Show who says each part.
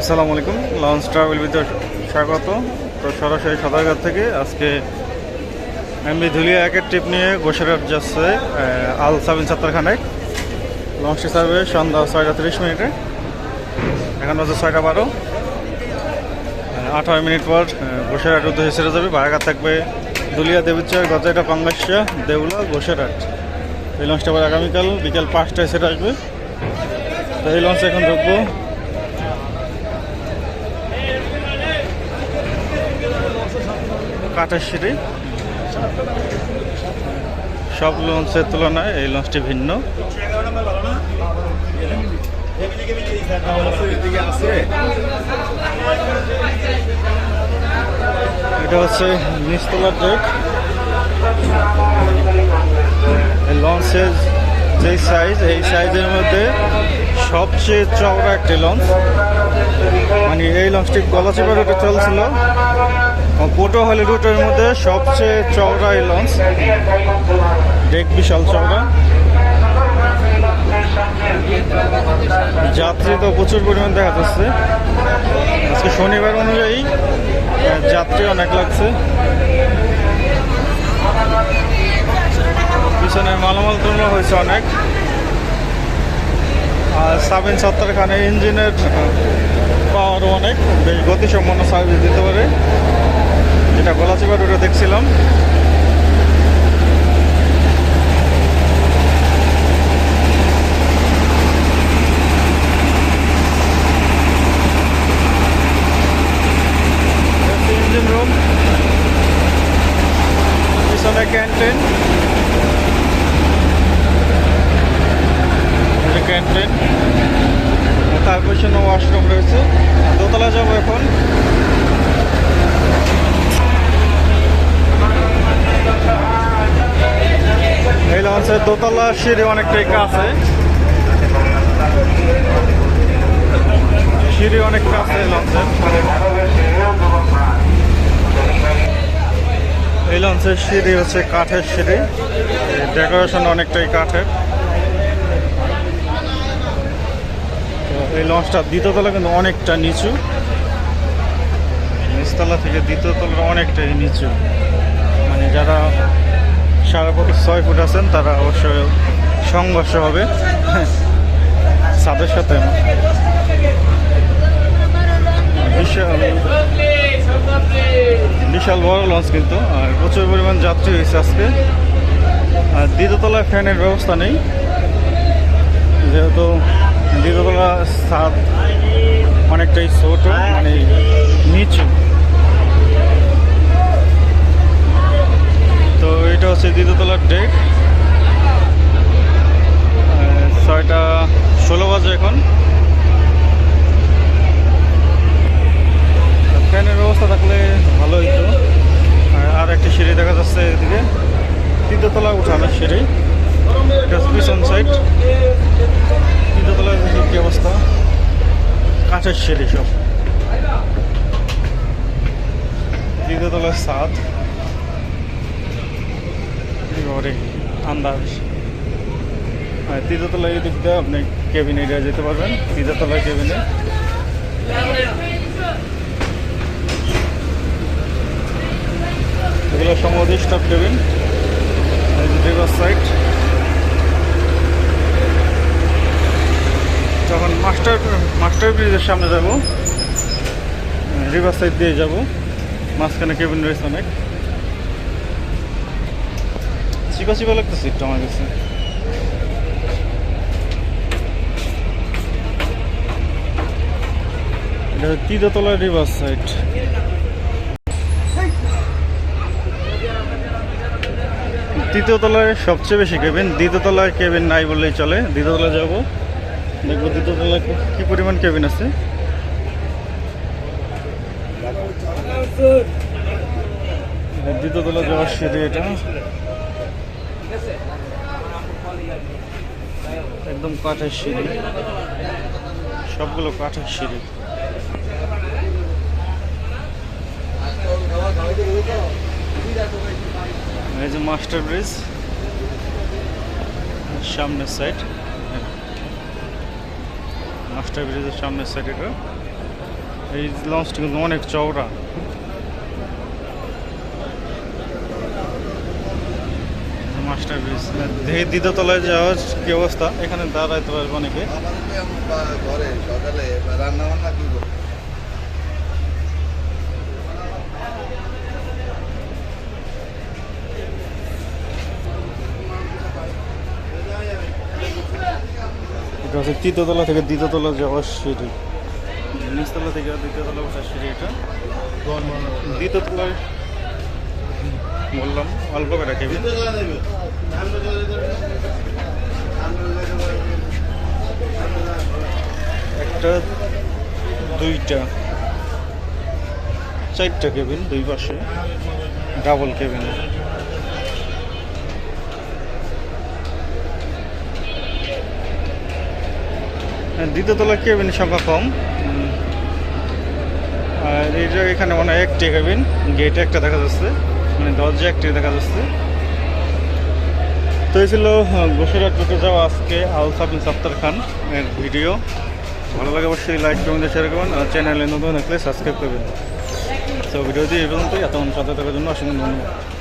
Speaker 1: আসসালামু আলাইকুম। Launch travel ভিতর স্বাগত। তো সরাসরি সদরঘাট থেকে আজকে এমবি ধুলিয়া একের ট্রিপ নিয়ে গোসেরহাট যাচ্ছে আল সাবিন সাত্তারখানায় লঞ্চটি সার্ভে সন্ধ্যা ছয়টা তিরিশ মিনিটে। এখন হচ্ছে ছয়টা বারো। আঠারো মিনিট পর আহ, গোসেরহাট উদ্দেশ্যে ছেড়ে যাবে। বারাঘাট থাকবে দুলিয়া দেবীচর গজাইটা পাঙ্গাসিয়া দেউলা গোসেরহাট। এই লঞ্চটা আবার আগামীকাল বিকেল পাঁচটায় সেটা আসবে। তো এই লঞ্চে এখন ঢুকবো। কাঠের সিঁড়ি। সব লঞ্চের তুলনায় এই লঞ্চটি ভিন্ন। এটা হচ্ছে নিচতলার ডেক। লঞ্চের যেই সাইজ এই সাইজের মধ্যে সবচেয়ে চওড়া একটি লঞ্চ। মানে এই লঞ্চটি গলাচিপা রুটে চলছিল। পোটো হলি রুটের মধ্যে সবচেয়ে চওড়া এই লঞ্চ। ডেক বিশাল চওড়া। যাত্রী তো প্রচুর পরিমাণ দেখা যাচ্ছে। আজকে শনিবার অনুযায়ী যাত্রী অনেক লাগছে। পিছনে মালামাল তোলা হয়েছে অনেক। আর সাবিন সত্তর খানে ইঞ্জিনের পাওয়ারও অনেক। বেশ গতিসম্পন্ন সার্ভিস দিতে পারে। যেটা গলাচিপা রোডে দেখছিলাম। ইঞ্জিন রুম পিছনে ক্যান্টিন ক্যান্টিন তার পিছনে ওয়াশরুম রয়েছে। দোতলা যাব এখন। এই লঞ্চের দোতলা সিঁড়ি অনেকটাই কাছে। সিঁড়ি অনেক কাছে লঞ্চের। এই লঞ্চের সিঁড়ি হচ্ছে কাঠের সিঁড়ি। ডেকোরেশন অনেকটাই কাঠের। এই লঞ্চটা দ্বিতীয়তলা কিন্তু অনেকটা নিচু। নিচতলা থেকে দ্বিতীয়তলা অনেকটাই নিচু। মানে যারা সারা ফুট ছয় ফুট আছেন, তারা অবশ্যই সংঘর্ষ হবে। ছাদের সাথে বিশাল বিশাল বড় লঞ্চ কিন্তু, আর প্রচুর পরিমাণ যাত্রী হয়েছে আজকে। আর দ্বিতীয়তলায় ফ্যানের ব্যবস্থা নেই। যেহেতু দ্বিতীয়তলা ছাদ অনেকটাই ছোট মানে নিচু তো এটা হচ্ছে দ্বিতীয়তলার ডেক ছয়টা বাজে এখন। ফ্যানের ব্যবস্থা থাকলে ভালো হইতো। আর- একটি সিঁড়ি দেখা যাচ্ছে এদিকে। তৃতীয়তলা উঠানোর সিঁড়ি। সাইড তৃতীয়তলার কি অবস্থা। কাঁচের সিঁড়ি সব। তৃতীয়তলার ছাদ। ঘরে আন্দাজ। আর তৃতীয়তলায় এই দিক দিয়ে আপনি কেবিন এরিয়া যেতে পারবেন তৃতীয়তলায় কেবিনে এগুলো সম্ভবত স্টাফ কেবিন রিভার সাইড যখন মাস্টার মাস্টার ব্রিজের সামনে যাব রিভার সাইড দিয়ে যাব, মাঝখানে কেবিন রয়েছে অনেক। চিপা চিপা লাগতেছে একটু আমার কাছে। এটা রিভার সাইড তৃতীয় সবচেয়ে বেশি কেবিন দ্বিতীয় তলায় কেবিন নাই বললেই চলে। দ্বিতীয় যাব। দেখব দ্বিতীয় তলায় কি- পরিমাণ কেবিন আছে। এটা দ্বিতীয় তলা যাওয়ার সিঁড়ি এটা। একদম কাঠের সিঁড়ি। সবগুলো কাঠের সিঁড়ি। Master bridge. সামনের সাইড মাস্টার ব্রিজের সামনের সাইড এটা। এই লঞ্চটি কিন্তু অনেক চওড়া। Master bridge. দ্বিতীয়তলায় যাওয়ার কি অবস্থা? এখানে দাঁড়াইতে পারবে অনেকে।
Speaker 2: ঘরে সকালে রান্না বান্না কি করব?
Speaker 1: এটা হচ্ছে তৃতীয়তলা থেকে দ্বিতীয়তলা যাওয়ার সিঁড়ি। নিচতলা থেকে দ্বিতীয়তলা ওঠার সিঁড়ি এটা। দ্বিতীয়তলায় বললাম, অল্প করে কেবিন একটা, দুইটা, চারটা কেবিন দুই পাশে, ডাবল কেবিন। দ্বিতীয় তলা কেবিন সংখ্যা কম। আর এই যে এখানে মনে হয় একটি কেবিন গেট একটা দেখা যাচ্ছে মানে দরজা একটি দেখা যাচ্ছে। তো এই ছিল গোসেরাট রুটে যাওয়া আজকে আল সাবিন সাত্তার খান এর ভিডিও ভালো লাগে অবশ্যই লাইক কমেন্ট শেয়ার করবেন, আর চ্যানেলে নতুন থাকলে সাবস্ক্রাইব করবেন। তো ভিডিওটি এই পর্যন্তই, এতক্ষণ সাথে থাকার জন্য অসংখ্য ধন্যবাদ।